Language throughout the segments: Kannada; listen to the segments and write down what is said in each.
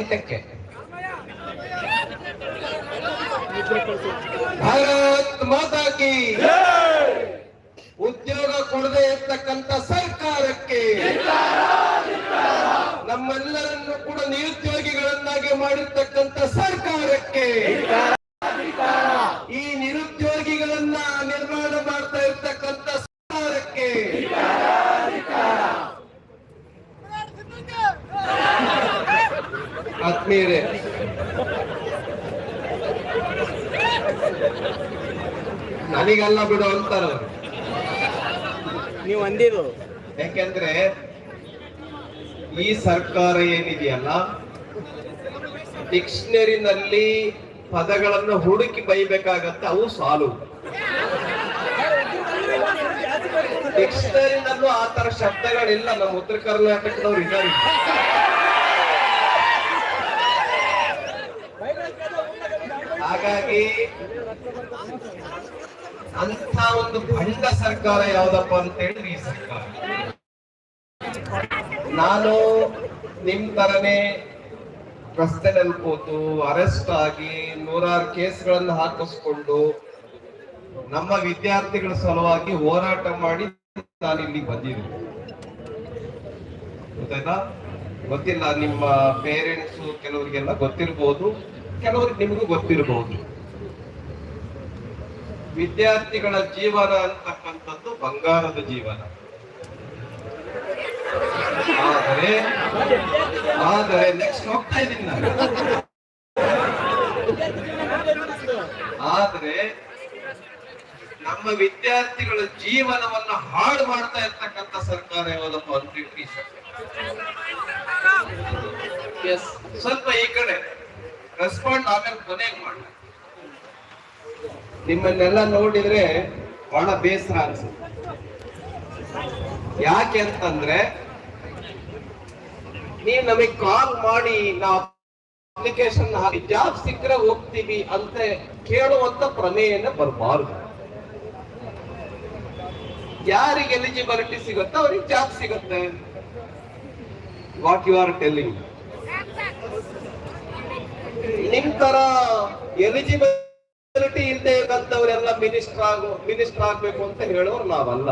ಇಪ್ಪತ್ತೆಂಟಕ್ಕೆ ಭಾರತ್ ಮಾತಾಕಿ ಉದ್ಯೋಗ ಕೊಡದೆ ಇರ್ತಕ್ಕಂಥ ಸರ್ಕಾರಕ್ಕೆ ನಮ್ಮೆಲ್ಲರನ್ನು ಕೂಡ ನಿರುದ್ಯೋಗಿಗಳನ್ನಾಗಿ ಮಾಡಿರ್ತಕ್ಕಂಥ ಸರ್ಕಾರಕ್ಕೆ ಈ ನಿರುದ್ಯೋಗಿಗಳನ್ನ ನಿರ್ಮಾಣ ಮಾಡ್ತಾ ಇರ್ತಕ್ಕಂಥ ಸರ್ಕಾರಕ್ಕೆ ಆತ್ಮೀಯರೇ. ನನಗಲ್ಲ ಬಿಡು ಅಂತಾರ. ನೀವು ಅಂದಿರು ಯಾಕೆಂದ್ರೆ ಈ ಸರ್ಕಾರ ಏನಿದೆಯಲ್ಲ ಡಿಕ್ಷನರಿನಲ್ಲಿ ಪದಗಳನ್ನು ಹುಡುಕಿ ಬೈಬೇಕಾಗತ್ತೆ ಅವು ಸಾಲು. ಡಿಕ್ಷನರಿನಲ್ಲೂ ಆ ತರ ಶಬ್ದಗಳಿಲ್ಲ ನಮ್ಮ ಉತ್ತರ ಕರ್ನಾಟಕದವ್ರು ಇದ್ದಾರೆ. ಹಾಗಾಗಿ ಅಂತ ಒಂದು ಭಂಡ ಸರ್ಕಾರ ಯಾವ್ದಪ್ಪ ಅಂತ ಹೇಳಿದ್ರೆ ಈ ಸರ್ಕಾರ. ನಾನು ನಿಮ್ ತರನೇ ರಸ್ತೆನಲ್ಲಿ ಕೂತು ಅರೆಸ್ಟ್ ಆಗಿ ನೂರಾರು ಕೇಸ್ಗಳನ್ನು ಹಾಕಿಸ್ಕೊಂಡು ನಮ್ಮ ವಿದ್ಯಾರ್ಥಿಗಳ ಸಲುವಾಗಿ ಹೋರಾಟ ಮಾಡಿ ನಾನು ಇಲ್ಲಿ ಬಂದಿದ್ದೆ ಗೊತ್ತಾಯ್ತಾ? ಗೊತ್ತಿಲ್ಲ, ನಿಮ್ಮ ಪೇರೆಂಟ್ಸ್ ಕೆಲವರಿಗೆಲ್ಲ ಗೊತ್ತಿರ್ಬೋದು. ಕೆಲವರಿಗೆ ನಿಮಗೂ ಗೊತ್ತಿರಬಹುದು. ವಿದ್ಯಾರ್ಥಿಗಳ ಜೀವನ ಅಂತಕ್ಕಂಥದ್ದು ಬಂಗಾರದ ಜೀವನ. ಆದರೆ ಆದರೆ ನೆಕ್ಸ್ಟ್ ಹೋಗ್ತಾ ಇದ್ದೀನಿ ನಾನು. ಆದ್ರೆ ನಮ್ಮ ವಿದ್ಯಾರ್ಥಿಗಳ ಜೀವನವನ್ನ ಹಾಳು ಮಾಡ್ತಾ ಇರ್ತಕ್ಕಂಥ ಸರ್ಕಾರ ಈ ಸ್ವಲ್ಪ ಈ ಕಡೆ. ರೆಸ್ಪಾಂಡ್ ಆಮೇಲೆ ಕೊನೆಗೆ ಮಾಡ ನಿಮ್ಮನ್ನೆಲ್ಲ ನೋಡಿದ್ರೆ ಬಹಳ ಬೇಸರ ಅನ್ಸುತ್ತೆ. ಯಾಕೆ ಅಂತಂದ್ರೆ ನೀವು ನಮಗೆ ಕಾಲ್ ಮಾಡಿ ನಾವು ಅಪ್ಲಿಕೇಶನ್ ಹಾಕಿ ಜಾಬ್ ಸಿಕ್ಕರೆ ಹೋಗ್ತೀವಿ ಅಂತ ಕೇಳುವಂತ ಪ್ರಮೇಯನ ಬರಬಾರದು. ಯಾರಿಗೆ ಎಲಿಜಿಬಿಲಿಟಿ ಸಿಗುತ್ತೆ ಅವ್ರಿಗೆ ಜಾಬ್ ಸಿಗುತ್ತೆ. ವಾಟ್ ಯು ಆರ್ ಟೆಲ್ಲಿಂಗ್ ನಿಮ್ ತರ ಎಲಿಜಿಬಿಲಿಟಿ ಇಲ್ಲದೆ ಇರೋಂಥವ್ರೆಲ್ಲ ಮಿನಿಸ್ಟರ್ ಆಗೋ ಮಿನಿಸ್ಟರ್ ಆಗ್ಬೇಕು ಅಂತ ಹೇಳೋರು ನಾವಲ್ಲ.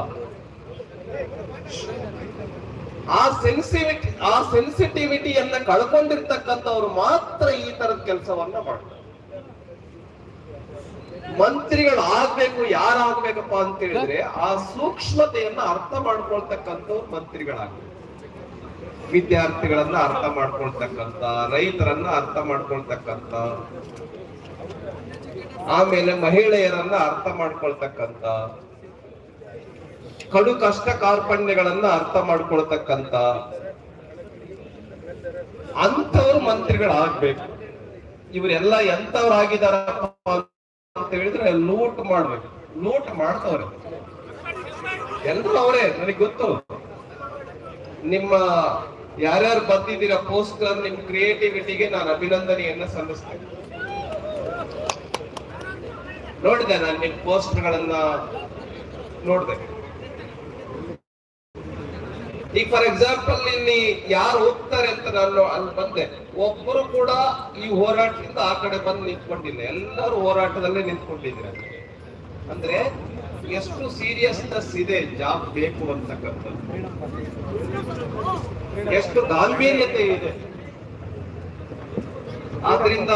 ಆ ಸೆನ್ಸಿವಿಟಿ ಆ ಸೆನ್ಸಿಟಿವಿಟಿಯನ್ನ ಕಳ್ಕೊಂಡಿರ್ತಕ್ಕಂಥವ್ರು ಮಾತ್ರ ಈ ತರದ ಕೆಲಸವನ್ನ ಮಾಡ್ತಾರೆ. ಮಂತ್ರಿಗಳು ಆಗ್ಬೇಕು ಯಾರಾಗ್ಬೇಕಪ್ಪ ಅಂತ ಹೇಳಿದ್ರೆ ಆ ಸೂಕ್ಷ್ಮತೆಯನ್ನ ಅರ್ಥ ಮಾಡ್ಕೊಳ್ತಕ್ಕಂಥವ್ರು ಮಂತ್ರಿಗಳಾಗ್ಬೇಕು. ವಿದ್ಯಾರ್ಥಿಗಳನ್ನ ಅರ್ಥ ಮಾಡ್ಕೊಳ್ತಕ್ಕಂತ ರೈತರನ್ನ ಅರ್ಥ ಮಾಡ್ಕೊಳ್ತಕ್ಕಂತ ಆಮೇಲೆ ಮಹಿಳೆಯರನ್ನ ಅರ್ಥ ಮಾಡ್ಕೊಳ್ತಕ್ಕಂತ ಕಡು ಕಷ್ಟ ಕಾರ್ಪಣ್ಯಗಳನ್ನ ಅರ್ಥ ಮಾಡ್ಕೊಳ್ತಕ್ಕಂತ ಅಂತವ್ರು ಮಂತ್ರಿಗಳಾಗ್ಬೇಕು. ಇವರೆಲ್ಲ ಎಂತವ್ರಾಗಿದಾರಪ್ಪ ಅಂತ ಹೇಳಿದ್ರೆ ಲೂಟ್ ಮಾಡ್ಬೇಕು. ಲೂಟ್ ಮಾಡ್ತವ್ರೆ. ಎಲ್ರು ಅವರೇ, ನನಗೆ ಗೊತ್ತು. ನಿಮ್ಮ ಯಾರ್ಯಾರು ಬಂದಿದ್ದೀರ ಪೋಸ್ಟರ್ ನಿಮ್ ಕ್ರಿಯೇಟಿವಿಟಿಗೆ ನಾನು ಅಭಿನಂದನೆಯನ್ನ ಸಲ್ಲಿಸ್ತೇನೆ. ನೋಡಿದೆ ನಾನು ನಿಮ್ ಪೋಸ್ಟ್ಗಳನ್ನ ನೋಡಿದೆ. ಈಗ ಫಾರ್ ಎಕ್ಸಾಂಪಲ್ ಇಲ್ಲಿ ಯಾರು ಹೋಗ್ತಾರೆ ಅಂತ ನಾನು ಅಲ್ಲಿ ಬಂದೆ. ಒಬ್ಬರು ಕೂಡ ಈ ಹೋರಾಟದಿಂದ ಆ ಕಡೆ ಬಂದು ನಿಂತ್ಕೊಂಡಿಲ್ಲ. ಎಲ್ಲರೂ ಹೋರಾಟದಲ್ಲೇ ನಿಂತ್ಕೊಂಡಿದ್ದಾರೆ. ಅಂದ್ರೆ ಎಷ್ಟು ಸೀರಿಯಸ್ನೆಸ್ ಇದೆ ಜಾಬ್ ಬೇಕು ಅಂತಕ್ಕಂಥದ್ದು? ಎಷ್ಟು ಗಾಂಭೀರ್ಯತೆ ಇದೆ. ಆದ್ರಿಂದ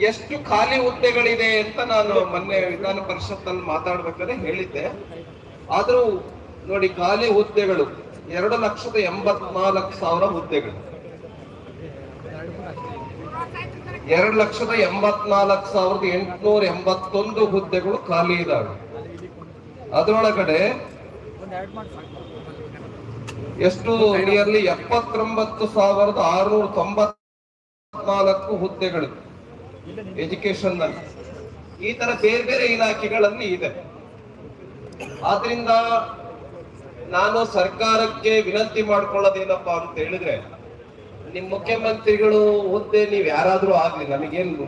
ಎಷ್ಟು ಖಾಲಿ ಹುದ್ದೆಗಳಿದೆ ಅಂತ ನಾನು ಮೊನ್ನೆ ವಿಧಾನ ಪರಿಷತ್ತಲ್ಲಿ ಮಾತಾಡ್ಬೇಕಾದ್ರೆ ಹೇಳಿದ್ದೆ. ಆದ್ರೂ ನೋಡಿ ಖಾಲಿ ಹುದ್ದೆಗಳು ಎರಡು ಲಕ್ಷದ ಎಂಬತ್ನಾಲ್ಕು ಸಾವಿರ ಹುದ್ದೆಗಳು. ಎರಡು ಲಕ್ಷದ ಎಂಬತ್ನಾಲ್ಕು ಸಾವಿರದ ಎಂಟುನೂರ ಎಂಬತ್ತೊಂದು ಹುದ್ದೆಗಳು ಖಾಲಿ ಇದ್ದಾವೆ. ಅದರೊಳಗಡೆ ಎಷ್ಟು ನಿಯರ್ಲಿ ಎಪ್ಪತ್ತೊಂಬತ್ತು ಸಾವಿರದ ಆರುನೂರ ತೊಂಬತ್ನಾಲ್ಕು ಹುದ್ದೆಗಳು ಎಜುಕೇಶನ್ನಲ್ಲಿ ಈ ತರ ಬೇರೆ ಬೇರೆ ಇಲಾಖೆಗಳಲ್ಲಿ ಇದೆ. ಆದ್ರಿಂದ ನಾನು ಸರ್ಕಾರಕ್ಕೆ ವಿನಂತಿ ಮಾಡ್ಕೊಳ್ಳೋದೇನಪ್ಪಾ ಅಂತ ಹೇಳಿದ್ರೆ ನಿಮ್ ಮುಖ್ಯಮಂತ್ರಿಗಳು ಹುದ್ದೆ ನೀವ್ ಯಾರಾದ್ರೂ ಆಗ್ಲಿ, ನಮಗೇನು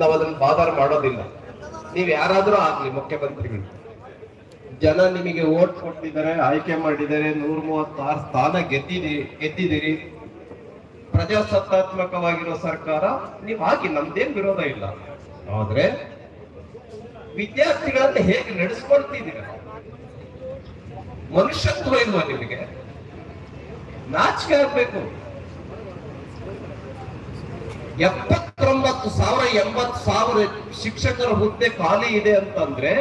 ನಾವ್ ಅದನ್ನ ಬಾದಾರ್ ಮಾಡೋದಿಲ್ಲ. ನೀವ್ ಯಾರಾದ್ರೂ ಆಗ್ಲಿ ಮುಖ್ಯಮಂತ್ರಿಗಳು. ಜನ ನಿಮಗೆ ಓಟ್ ಕೊಟ್ಟಿದ್ದಾರೆ, ಆಯ್ಕೆ ಮಾಡಿದ್ದಾರೆ, ನೂರ ಮೂವತ್ತಾರು ಸ್ಥಾನ ಗೆದ್ದಿದಿ, ಗೆದ್ದಿದ್ದೀರಿ. ಪ್ರಜಾಸತ್ತಾತ್ಮಕವಾಗಿರೋ ಸರ್ಕಾರ, ನೀವು ಹಾಕಿ ನಮ್ದೇನ್ ವಿರೋಧ ಇಲ್ಲ. ಆದ್ರೆ ವಿದ್ಯಾರ್ಥಿಗಳನ್ನ ಹೇಗೆ ನಡೆಸ್ಕೊಳ್ತಿದ್ದೀರ? ಮನುಷ್ಯತ್ವ ಇಲ್ವಾ ನಿಮಗೆ? ನಾಚಿಕೆ ಆಗ್ಬೇಕು. ಎಪ್ಪತ್ತೊಂಬತ್ತು ಸಾವಿರ, ಎಂಬತ್ತು ಸಾವಿರ ಶಿಕ್ಷಕರ ಹುದ್ದೆ ಖಾಲಿ ಇದೆ ಅಂತಂದ್ರೆ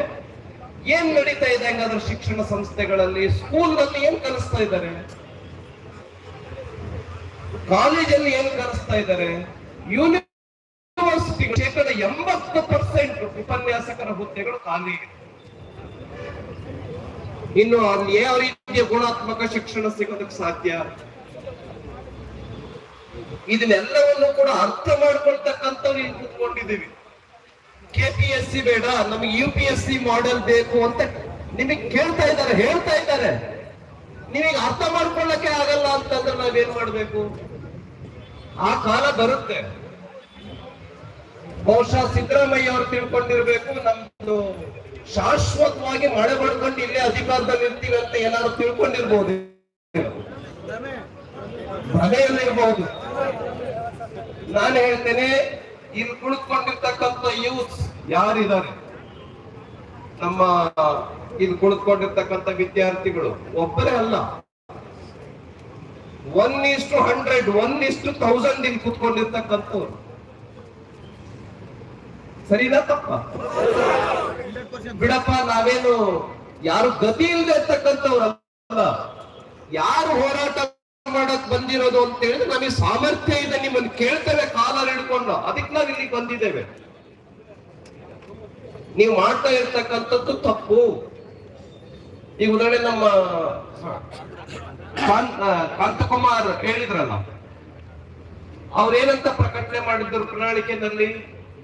ಏನ್ ನಡೀತಾ ಇದೆ ಹಂಗಾದ್ರೆ ಶಿಕ್ಷಣ ಸಂಸ್ಥೆಗಳಲ್ಲಿ, ಸ್ಕೂಲ್ನಲ್ಲಿ ಏನ್ ಕಲಿಸ್ತಾ ಇದ್ದಾರೆ? ಕಾಲೇಜಲ್ಲಿ ಏನ್ ಕಲಿಸ್ತಾ ಇದ್ದಾರೆ? ಯೂನಿವರ್ಸಿಟಿ ಶೇಕಡ ಎಂಬತ್ತು ಪರ್ಸೆಂಟ್ ಉಪನ್ಯಾಸಕರ ಹುದ್ದೆಗಳು ಖಾಲಿ ಇದೆ. ಇನ್ನು ಅಲ್ಲಿ ಯಾವ ರೀತಿಯ ಗುಣಾತ್ಮಕ ಶಿಕ್ಷಣ ಸಿಗೋದಕ್ಕೆ ಸಾಧ್ಯ? ಇದನ್ನೆಲ್ಲವನ್ನು ಕೂಡ ಅರ್ಥ ಮಾಡ್ಕೊಳ್ತಕ್ಕಂಥವ್ರು ಇಲ್ಲಿ ಕೂತ್ಕೊಂಡಿದ್ದೀವಿ. ಕೆ ಪಿ ಎಸ್ ಸಿ ಬೇಡ, ನಮಗೆ U P S C model ಬೇಕು ಅಂತ ನಿಮಗೆ ಕೇಳ್ತಾ ಇದ್ದಾರೆ, ಹೇಳ್ತಾ ಇದ್ದಾರೆ. ನಿಮಗೆ ಅರ್ಥ ಮಾಡ್ಕೊಳ್ಳಕ್ಕೆ ಆಗಲ್ಲ ಅಂತಂದ್ರೆ ನಾವೇನ್ ಮಾಡ್ಬೇಕು? ಆ ಕಾಲ ಬರುತ್ತೆ. ಬಹುಶಃ ಸಿದ್ದರಾಮಯ್ಯ ಅವ್ರು ತಿಳ್ಕೊಂಡಿರ್ಬೇಕು, ನಮ್ದು ಶಾಶ್ವತವಾಗಿ ಮಳೆ ಬಡ್ಕೊಂಡು ಇಲ್ಲೇ ಅಧಿಕಾರದಲ್ಲಿ ಇರ್ತೀವಿ ಅಂತ ಏನಾದ್ರು ತಿಳ್ಕೊಂಡಿರ್ಬೋದು? ಭ್ರಮೆಯಲ್ಲಿರ್ಬಹುದು ನಾನು ಹೇಳ್ತೇನೆ, ಇಲ್ಲಿ ಕುಳಿತುಕೊಂಡಿರ್ತಕ್ಕಂಥ ಯೂತ್ ಯಾರಿದ್ದಾರೆ? ನಮ್ಮ ಇಲ್ಲಿ ಕುಳಿತುಕೊಂಡಿರ್ತಕ್ಕಂಥ ವಿದ್ಯಾರ್ಥಿಗಳು, ಒಬ್ಬರೇ ಅಲ್ಲ. ಒನ್ ಇಷ್ಟು ಹಂಡ್ರೆಡ್ ಒನ್ ಇಸ್ಟು ತೌಸಂಡ್ ಇಲ್ಲಿ ಕುತ್ಕೊಂಡಿರ್ತಕ್ಕಂಥವ್ರು. ಸರಿನಾ ತಪ್ಪ? ಬಿಡಪ್ಪ, ನಾವೇನು ಯಾರು ಗತಿ ಇಲ್ಲದೆ ಇರ್ತಕ್ಕಂಥವ್ರಲ್ಲ ಯಾರು ಹೋರಾಟ ಮಾಡಕ್ ಬಂದಿರೋದು ಅಂತ ಹೇಳಿದ್ರೆ ನಮಗೆ ಸಾಮರ್ಥ್ಯ ಇದೆ ನಿಮ್ಮನ್ನು ಕೇಳ್ತೇವೆ ಕಾಲ ಹಿಡ್ಕೊಂಡು. ಅದಕ್ಕೆ ನಾವು ಇಲ್ಲಿ ಬಂದಿದ್ದೇವೆ. ನೀವು ಮಾಡ್ತಾ ಇರ್ತಕ್ಕಂಥದ್ದು ತಪ್ಪು. ಈಗ ಉದಾಹರಣೆ ನಮ್ಮ ಕಾಂತಕುಮಾರ್ ಹೇಳಿದ್ರಲ್ಲ ಅವ್ರೇನಂತ ಪ್ರಕಟಣೆ ಮಾಡಿದ್ರು ಪ್ರಣಾಳಿಕೆನಲ್ಲಿ?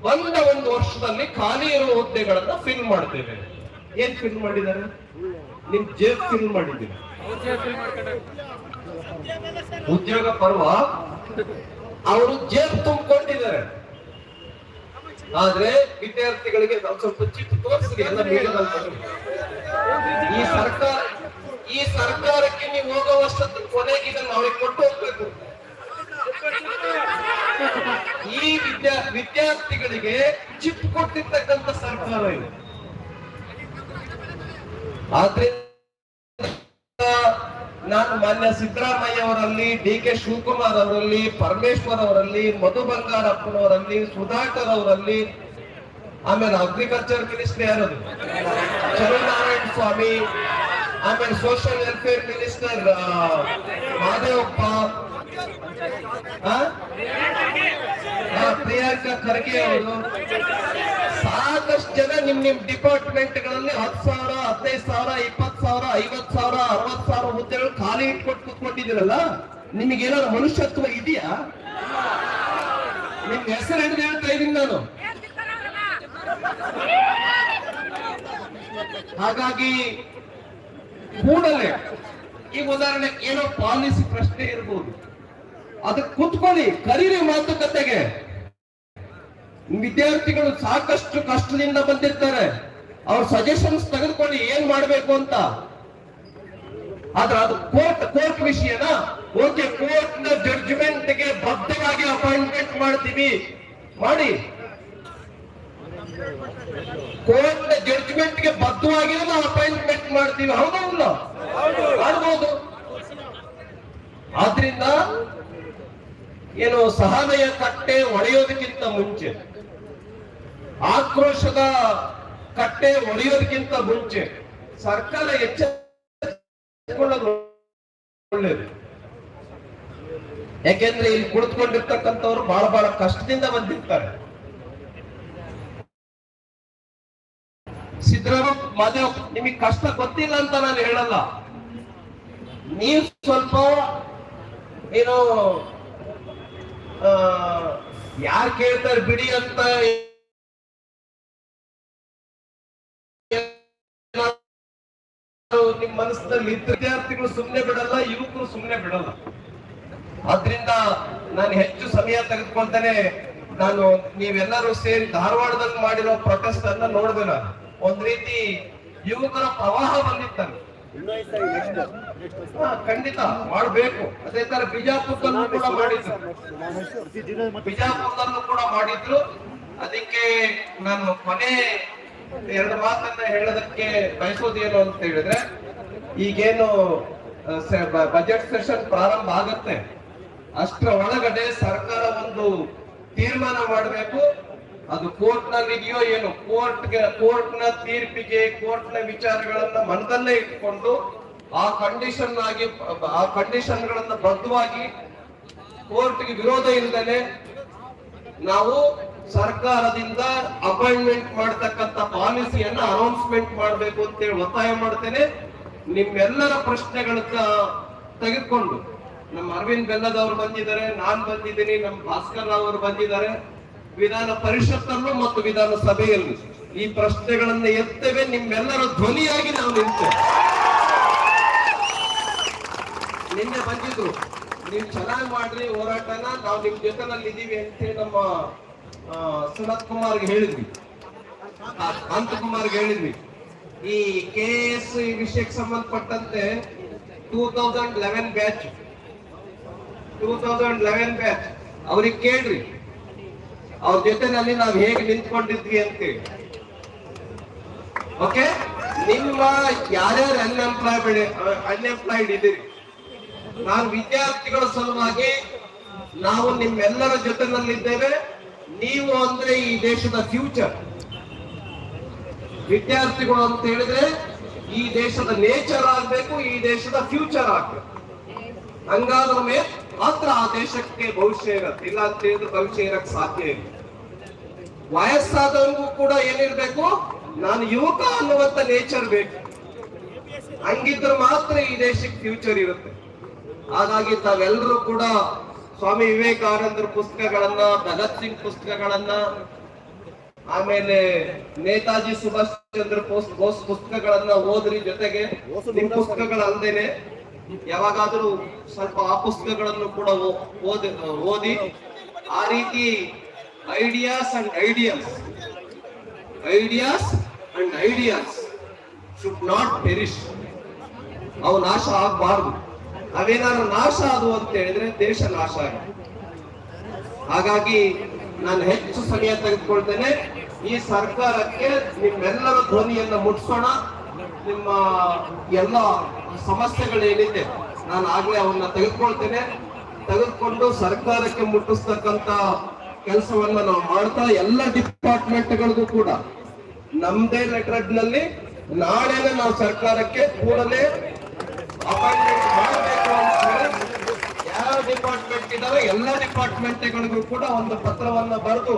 ಬಂದ ಒಂದು ವರ್ಷದಲ್ಲಿ ಖಾಲಿ ಇರುವ ಹುದ್ದೆಗಳನ್ನ ಫಿಲ್ ಮಾಡ್ತೇವೆ. ಏನ್ ಫಿಲ್ ಮಾಡಿದ್ದಾರೆ? ನಿಮ್ ಜೇಬ್ ಫಿಲ್ ಮಾಡಿದ್ದೀರಿ? ಉದ್ಯೋಗ ಪರ್ವ, ಅವರು ಜೇಬ್ ತುಂಬಿಕೊಂಡಿದ್ದಾರೆ. ಆದ್ರೆ ವಿದ್ಯಾರ್ಥಿಗಳಿಗೆ ಸ್ವಲ್ಪ ಚಿಕ್ಕ ತೋರಿಸಿದೆ ಎಲ್ಲ ಈ ಸರ್ಕಾರ, ಈ ಸರ್ಕಾರಕ್ಕೆ ನೀವು ಹೋಗೋ ವರ್ಷದ ಕೊನೆಗೆ ಇದನ್ನು ಅವ್ರಿಗೆ ಕೊಟ್ಟು ಹೋಗ್ಬೇಕು. ಈ ವಿದ್ಯಾ ವಿದ್ಯಾರ್ಥಿಗಳಿಗೆ ಚಿಪ್ ಕೊಟ್ಟಿರ್ತಕ್ಕಂಥ ಸರ್ಕಾರ ಇದು. ಆದ್ರೆ ನಾನು ಮಾನ್ಯ ಸಿದ್ದರಾಮಯ್ಯ ಅವರಲ್ಲಿ ಡಿ ಕೆ ಶಿವಕುಮಾರ್ ಅವರಲ್ಲಿ, ಪರಮೇಶ್ವರ್ ಅವರಲ್ಲಿ, ಮಧು ಬಂಗಾರಪ್ಪನವರಲ್ಲಿ, ಸುಧಾಕರ್ ಅವರಲ್ಲಿ, ಆಮೇಲೆ ಅಗ್ರಿಕಲ್ಚರ್ ಮಿನಿಸ್ಟರ್ ಯಾರದು ಚಂದ್ರನಾರಾಯಣ ಸ್ವಾಮಿ, ಆಮೇಲೆ social welfare minister Madevappa Priyanka Kharge ಅವರು ಸಾಕಷ್ಟು ಜನ ನಿಮ್ ನಿಮ್ ಡಿಪಾರ್ಟ್ಮೆಂಟ್ಗಳಲ್ಲಿ ಹತ್ತು ಸಾವಿರ, ಹದಿನೈದು ಸಾವಿರ, ಇಪ್ಪತ್ತು ಸಾವಿರ ಐವತ್ ಸಾವಿರ ಅರವತ್ ಸಾವಿರ ಹುದ್ದೆಗಳು ಖಾಲಿ ಇಟ್ಕೊಟ್ಟು ಕೂತ್ಕೊಂಡಿದ್ದೀರಲ್ಲ, ನಿಮಗೆ ಏನಾದ್ರು ಮನುಷ್ಯತ್ವ ಇದೆಯಾ? ನಿಮ್ ಹೆಸರು ಹಿಡಿದು ಹೇಳ್ತಾ ಇದ್ದೀನಿ ನಾನು. ಹಾಗಾಗಿ ಕೂಡಲೇ ಈ ಉದಾಹರಣೆ ಏನೋ ಪಾಲಿಸಿ ಪ್ರಶ್ನೆ ಇರ್ಬೋದು. ಅದಕ್ಕೆ ಕುತ್ಕೊಳ್ಳಿ, ಕರೀರಿ ಮಾತುಕತೆಗೆ. ವಿದ್ಯಾರ್ಥಿಗಳು ಸಾಕಷ್ಟು ಕಷ್ಟದಿಂದ ಬಂದಿರ್ತಾರೆ. ಅವ್ರ ಸಜೆಷನ್ಸ್ ತೆಗೆದುಕೊಳ್ಳಿ ಏನ್ ಮಾಡ್ಬೇಕು ಅಂತ. ಆದ್ರೆ ಅದು ಕೋರ್ಟ್ ಕೋರ್ಟ್ ವಿಷಯನ? ಓಕೆ ಕೋರ್ಟ್ನ ಜಡ್ಜ್ಮೆಂಟ್ಗೆ ಬದ್ಧವಾಗಿ ಅಪಾಯಿಂಟ್ಮೆಂಟ್ ಮಾಡ್ತೀವಿ. ಮಾಡಿ. ಕೋರ್ಟ್ನ ಜಡ್ಜ್ಮೆಂಟ್ಗೆ ಬದ್ಧವಾಗಿ ಅಪಾಯಿಂಟ್ಮೆಂಟ್ ಮಾಡ್ತೀವಿ. ಹೌದೌದು ಇಲ್ಲ? ಮಾಡ್ಬೋದು. ಆದ್ರಿಂದ ಏನು ಸಹನೆಯ ಕಟ್ಟೆ ಒಡೆಯೋದಕ್ಕಿಂತ ಮುಂಚೆ, ಆಕ್ರೋಶದ ಕಟ್ಟೆ ಒಡೆಯೋದಕ್ಕಿಂತ ಮುಂಚೆ ಸರ್ಕಾರ ಎಚ್ಚೆತ್ತುಕೊಳ್ಳೋದು ಒಳ್ಳೇದು. ಯಾಕೆಂದ್ರೆ ಇಲ್ಲಿ ಕುಳಿತುಕೊಂಡಿರ್ತಕ್ಕಂಥವ್ರು ಬಹಳ ಬಹಳ ಕಷ್ಟದಿಂದ ಬಂದಿರ್ತಾರೆ. ಸಿದ್ದರಾಮ ಮಾದೇವ್, ನಿಮಗೆ ಕಷ್ಟ ಗೊತ್ತಿಲ್ಲ ಅಂತ ನಾನು ಹೇಳಲ್ಲ. ನೀವು ಸ್ವಲ್ಪ ಏನು ಯಾರು ಕೇಳ್ತಾರೆ ಬಿಡಿ ಅಂತ ನಿಮ್ ಮನಸ್ಸಿನಲ್ಲಿ ವಿದ್ಯಾರ್ಥಿಗಳು ಸುಮ್ನೆ ಬಿಡಲ್ಲ, ಯುವಕರು ಸುಮ್ನೆ ಬಿಡಲ್ಲ. ಆದ್ರಿಂದ ನಾನು ಹೆಚ್ಚು ಸಮಯ ತೆಗೆದುಕೊಳ್ತೇನೆ. ನಾನು ನೀವೆಲ್ಲರೂ ಸೇರಿ ಧಾರವಾಡದಲ್ಲಿ ಮಾಡಿರೋ ಪ್ರೊಟೆಸ್ಟ್ ಅನ್ನ ನೋಡಿದೆ ನಾನು. ಒಂದ್ ರೀತಿ ಯುವಕರ ಪ್ರವಾಹ ಬಂದಿತ್ತು ಖಂಡಿತ. ಮಾಡಬೇಕು. ಅದೇ ತರ ಬಿಜಾಪುರದಲ್ಲೂ ಕೂಡ ಮಾಡಿದ್ರು. ಬಿಜಾಪುರದಲ್ಲೂ ಕೂಡ ಮಾಡಿದ್ರು. ಅದಕ್ಕೆ ನಾನು ಕೊನೆ ಎರಡು ಮಾತನ್ನ ಹೇಳೋದಕ್ಕೆ ಬಯಸೋದೇನು ಅಂತ ಹೇಳಿದ್ರೆ ಈಗೇನು ಬಜೆಟ್ ಸೆಷನ್ ಪ್ರಾರಂಭ ಆಗತ್ತೆ. ಅಷ್ಟರ ಒಳಗಡೆ ಸರ್ಕಾರ ಒಂದು ತೀರ್ಮಾನ ಮಾಡಬೇಕು. ಅದು ಕೋರ್ಟ್ನಲ್ಲಿ ಇದೆಯೋ ಏನು ಕೋರ್ಟ್ ಕೋರ್ಟ್ನ ತೀರ್ಪಿಗೆ ಕೋರ್ಟ್ನ ವಿಚಾರಗಳನ್ನ ಮನದಲ್ಲೇ ಇಟ್ಕೊಂಡು ಆ ಕಂಡೀಷನ್ ಆಗಿ, ಆ ಕಂಡೀಷನ್ ಗಳನ್ನ ಬದ್ಧವಾಗಿ ಕೋರ್ಟ್ಗೆ ವಿರೋಧ ಇಲ್ಲದೆ ನಾವು ಸರ್ಕಾರದಿಂದ ಅಪಾಯಿಂಟ್ಮೆಂಟ್ ಮಾಡತಕ್ಕಂತ ಪಾಲಿಸಿಯನ್ನ ಅನೌನ್ಸ್ಮೆಂಟ್ ಮಾಡಬೇಕು ಅಂತ ಹೇಳಿ ಒತ್ತಾಯ ಮಾಡ್ತೇನೆ. ನಿಮ್ಮೆಲ್ಲರ ಪ್ರಶ್ನೆಗಳನ್ನ ತೆಗೆದುಕೊಂಡು, ನಮ್ಮ ಅರವಿಂದ್ ಬೆಲ್ಲದವರು ಬಂದಿದ್ದಾರೆ, ನಾನ್ ಬಂದಿದ್ದೀನಿ, ನಮ್ಮ ಭಾಸ್ಕರ್ ರಾವ್ ಅವರು ಬಂದಿದ್ದಾರೆ ವಿಧಾನ ಪರಿಷತ್ತಲ್ಲೂ ಮತ್ತು ವಿಧಾನ ಸಭೆಯಲ್ಲಿ ಈ ಪ್ರಶ್ನೆಗಳನ್ನ ಎತ್ತವೆ, ನಿಮ್ಮೆಲ್ಲರ ಧ್ವನಿಯಾಗಿ ನಾವು ನಿಂತೇವೆ ನಿನ್ನೆ ಬಂದಿದ್ರು, ನೀವು ಚೆನ್ನಾಗಿ ಮಾಡ್ರಿ, ಹೋರಾಟನ, ನಾವು ನಿಮ್ ಜೊತೆನಲ್ಲಿ ಇದೀವಿ ಅಂತೇಳಿ ನಮ್ಮ ಸುನತ್ ಕುಮಾರ್ಗೆ ಹೇಳಿದ್ವಿ. ಅನಂತ್ ಕುಮಾರ್ಗೆ ಹೇಳಿದ್ವಿ. ಈ ಕೆ ಎಸ್ ಈ ವಿಷಯಕ್ಕೆ ಸಂಬಂಧಪಟ್ಟಂತೆ two thousand eleven batch two thousand eleven batch ಅವ್ರಿಗೆ ಕೇಳ್ರಿ. ಅವ್ರ ಜೊತೆನಲ್ಲಿ ನಾವು ಹೇಗೆ ನಿಂತ್ಕೊಂಡಿದ್ವಿ ಅಂತೇಳಿ ಓಕೆ ನಿಮ್ಮ ಯಾರ್ಯಾರು ಅನ್ಎಂಪ್ಲಾಯ್ಡ್ ಅನ್ಎಂಪ್ಲಾಯ್ಡ್ ಇದ್ದೀರಿ? ನಾನು ವಿದ್ಯಾರ್ಥಿಗಳ ಸಲುವಾಗಿ ನಾವು ನಿಮ್ಮೆಲ್ಲರ ಜೊತೆನಲ್ಲಿದ್ದೇವೆ. ನೀವು ಅಂದ್ರೆ ಈ ದೇಶದ ಫ್ಯೂಚರ್ ವಿದ್ಯಾರ್ಥಿಗಳು ಅಂತ ಹೇಳಿದ್ರೆ ಈ ದೇಶದ ನೇಚರ್ ಆಗ್ಬೇಕು, ಈ ದೇಶದ ಫ್ಯೂಚರ್ ಆಗ್ಬೇಕು. ಹಂಗಾದ್ರ ಮೇಲೆ ಮಾತ್ರ ಆ ದೇಶಕ್ಕೆ ಭವಿಷ್ಯ ಇರತ್ತೆ. ಇಲ್ಲ ಅಂತ ಹೇಳಿದ್ರೆ ಭವಿಷ್ಯ ಇರಕ್ ಸಾಧ್ಯ ಇಲ್ಲ. ವಯಸ್ಸಾದವ್ರಿಗೂ ಕೂಡ ಏನಿರ್ಬೇಕು? ನಾನು ಯುವಕ ಅನ್ನುವಂತ ನೇಚರ್ ಬೇಕು. ಹಂಗಿದ್ರೆ ಮಾತ್ರ ಈ ದೇಶಕ್ಕೆ ಫ್ಯೂಚರ್ ಇರುತ್ತೆ. ಹಾಗಾಗಿ ತಾವೆಲ್ಲರೂ ಕೂಡ ಸ್ವಾಮಿ ವಿವೇಕಾನಂದರ ಪುಸ್ತಕಗಳನ್ನ ಭಗತ್ ಸಿಂಗ್ ಪುಸ್ತಕಗಳನ್ನ ಆಮೇಲೆ ನೇತಾಜಿ ಸುಭಾಷ್ ಚಂದ್ರ ಬೋಸ್ ಬೋಸ್ ಪುಸ್ತಕಗಳನ್ನ ಓದ್ರಿ ಜೊತೆಗೆ. ನಿಮ್ ಪುಸ್ತಕಗಳಲ್ದೇನೆ ಯಾವಾಗಾದ್ರೂ ಸ್ವಲ್ಪ ಆ ಪುಸ್ತಕಗಳನ್ನು ಕೂಡ ಓದಿ ಓದಿ. ಆ ರೀತಿ ideas and ideas ideas and ideas should not perish. ಅವು ನಾಶ ಆಗಬಾರದು. ಅವೇನಾದ್ರೂ ನಾಶ ಆದವು ಅಂತ ಹೇಳಿದ್ರೆ ದೇಶ ನಾಶ ಆಗಿದೆ. ಹಾಗಾಗಿ ನಾನು ಹೆಚ್ಚು ಸಮಯ ತೆಗೆದುಕೊಳ್ತೇನೆ. ಈ ಸರ್ಕಾರಕ್ಕೆ ನಿಮ್ಮೆಲ್ಲರ ಧ್ವನಿಯನ್ನ ಮುಟ್ಸೋಣ. ನಿಮ್ಮ ಎಲ್ಲ ಸಮಸ್ಯೆಗಳೇನಿದೆ ನಾನು ಆಗ್ಲೇ ಅವನ್ನ ತೆಗೆದುಕೊಳ್ತೇನೆ. ತೆಗೆದುಕೊಂಡು ಸರ್ಕಾರಕ್ಕೆ ಮುಟ್ಟಿಸ್ತಕ್ಕಂತ ಕೆಲಸವನ್ನ ನಾವು ಮಾಡ್ತಾ ಎಲ್ಲ ಡಿಪಾರ್ಟ್ಮೆಂಟ್ಗಳಿಗೂ ಕೂಡ. ನಮ್ದೇ ಲೆಟ್ರಡ್ನಲ್ಲಿ ನಲ್ಲಿ ನಾಳೆನೆ ನಾವು ಸರ್ಕಾರಕ್ಕೆ ಕೂಡಲೇ ಅಪಾಯಿಂಟ್ಮೆಂಟ್ ಮಾಡಬೇಕು ಯಾವ ಡಿಪಾರ್ಟ್ಮೆಂಟ್ ಇದಾವೆ ಎಲ್ಲ ಡಿಪಾರ್ಟ್ಮೆಂಟ್ಗಳಿಗೂ ಕೂಡ ಒಂದು ಪತ್ರವನ್ನ ಬರೆದು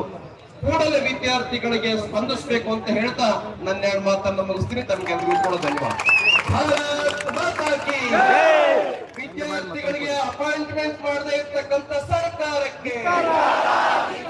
ಕೂಡಲೇ ವಿದ್ಯಾರ್ಥಿಗಳಿಗೆ ಸ್ಪಂದಿಸಬೇಕು ಅಂತ ಹೇಳ್ತಾ ನನ್ನ ಎರಡು ಮಾತನ್ನು ಮುಗಿಸ್ತೀನಿ. ತಮಗೆ ಕೂಡ ವಿದ್ಯಾರ್ಥಿಗಳಿಗೆ ಅಪಾಯಿಂಟ್ಮೆಂಟ್ ಮಾಡದೇ ಇರ್ತಕ್ಕಂಥ ಸರ್ಕಾರಕ್ಕೆ.